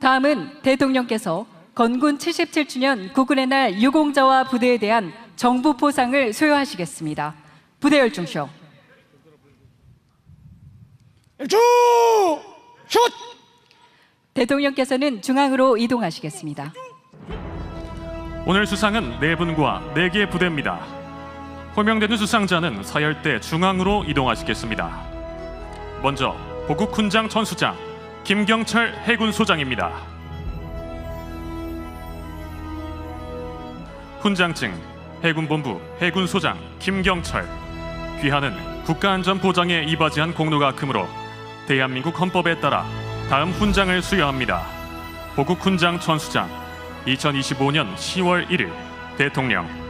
다음은 대통령께서 건군 77주년 국군의 날 유공자와 부대에 대한 정부 포상을 수여하시겠습니다. 부대 열중쇼. 일주 슛 대통령께서는 중앙으로 이동하시겠습니다. 오늘 수상은 네 분과 네 개의 부대입니다. 호명되는 수상자는 서열대 중앙으로 이동하시겠습니다. 먼저 보국 훈장 전수장 김경철 해군 소장입니다. 훈장증 해군본부 해군 소장 김경철 귀하는 국가안전보장에 이바지한 공로가 크므로 대한민국 헌법에 따라 다음 훈장을 수여합니다. 보국 훈장 전수장 2025년 10월 1일 대통령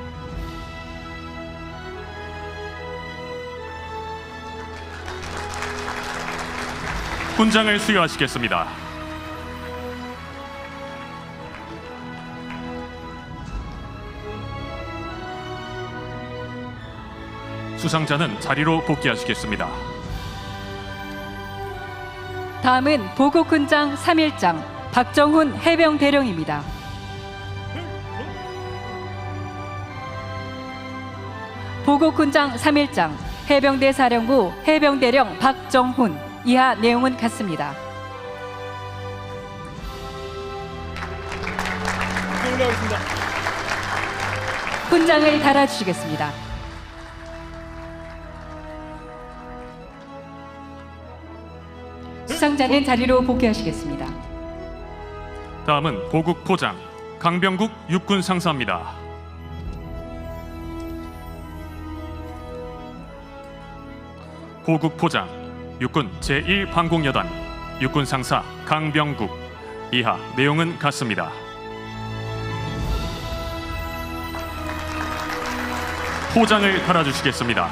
훈장을 수여하시겠습니다. 수상자는 자리로 복귀하시겠습니다. 다음은 보국훈장 3일장 박정훈 해병 대령입니다. 보국훈장 3일장 해병대 사령부 해병대령 박정훈 이하 내용은 같습니다. 훈장을 달아주시겠습니다. 수상자는 자리로 복귀하시겠습니다. 다음은 보국 포장 강병국 육군 상사입니다. 보국 포장 육군 제1방공여단 육군 상사 강병국 이하 내용은 같습니다. 포장을 달아주시겠습니다.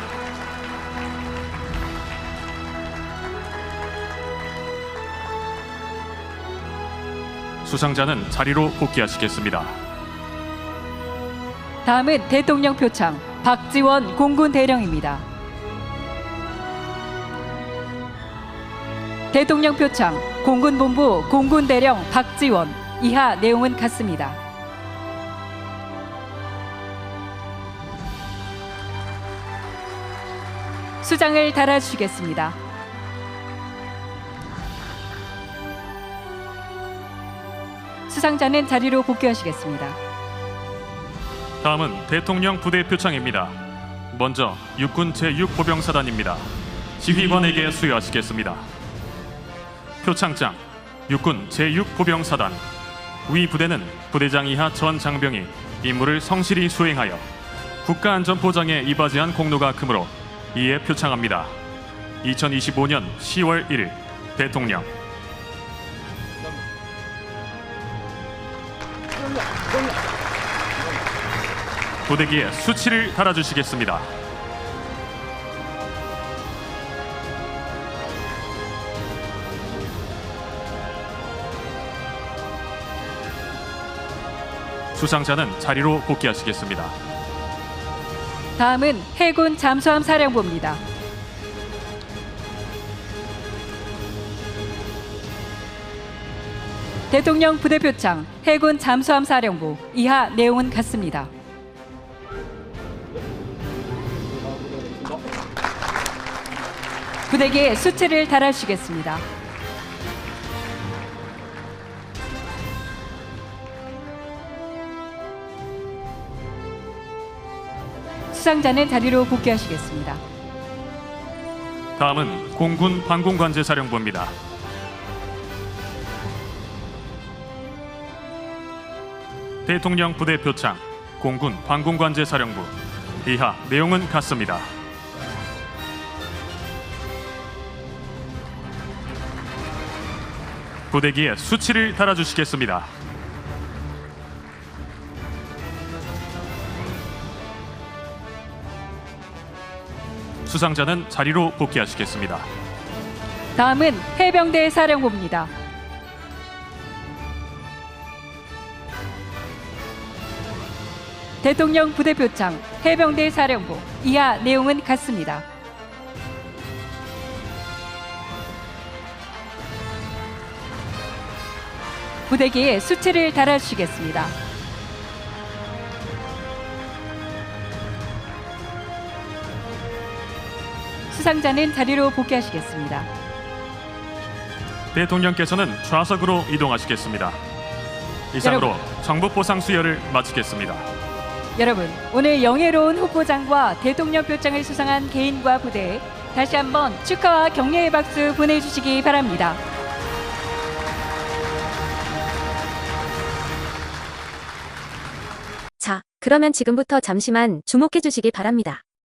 수상자는 자리로 복귀하시겠습니다. 다음은 대통령 표창 박지원 공군 대령입니다. 대통령 표창 공군본부 공군 대령 박지원 이하 내용은 같습니다. 수장을 달아주시겠습니다. 수상자는 자리로 복귀하시겠습니다. 다음은 대통령 부대 표창입니다. 먼저 육군 제6보병사단입니다. 지휘관에게 수여하시겠습니다. 표창장 육군 제6보병사단 위 부대는 부대장 이하 전 장병이 임무를 성실히 수행하여 국가안전보장에 이바지한 공로가 크므로 이에 표창합니다. 2025년 10월 1일 대통령 부대기에 수치를 달아주시겠습니다. 수상자는 자리로 복귀하시겠습니다. 다음은 해군 잠수함 사령부입니다. 대통령 부대표창 해군 잠수함 사령부 이하 내용은 같습니다. 부대기에 수치를 달아주시겠습니다. 수상자는 자리로 복귀하시겠습니다. 다음은 공군 방공관제사령부입니다. 대통령 부대 표창 공군 방공관제사령부 이하 내용은 같습니다. 부대기에 수치를 달아주시겠습니다. 수상자는 자리로 복귀하시겠습니다. 다음은 해병대 사령부입니다. 대통령 부대표창 해병대 사령부 이하 내용은 같습니다. 부대기에 수치를 달아주시겠습니다. 수상자는 자리로 복귀하시겠습니다. 대통령께서는 좌석으로 이동하시겠습니다. 이상으로 정부 포상 수여를 마치겠습니다. 여러분, 오늘 영예로운 후보장과 대통령 표창을 수상한 개인과 부대에 다시 한번 축하와 격려의 박수 보내주시기 바랍니다. 자, 그러면 지금부터 잠시만 주목해 주시기 바랍니다.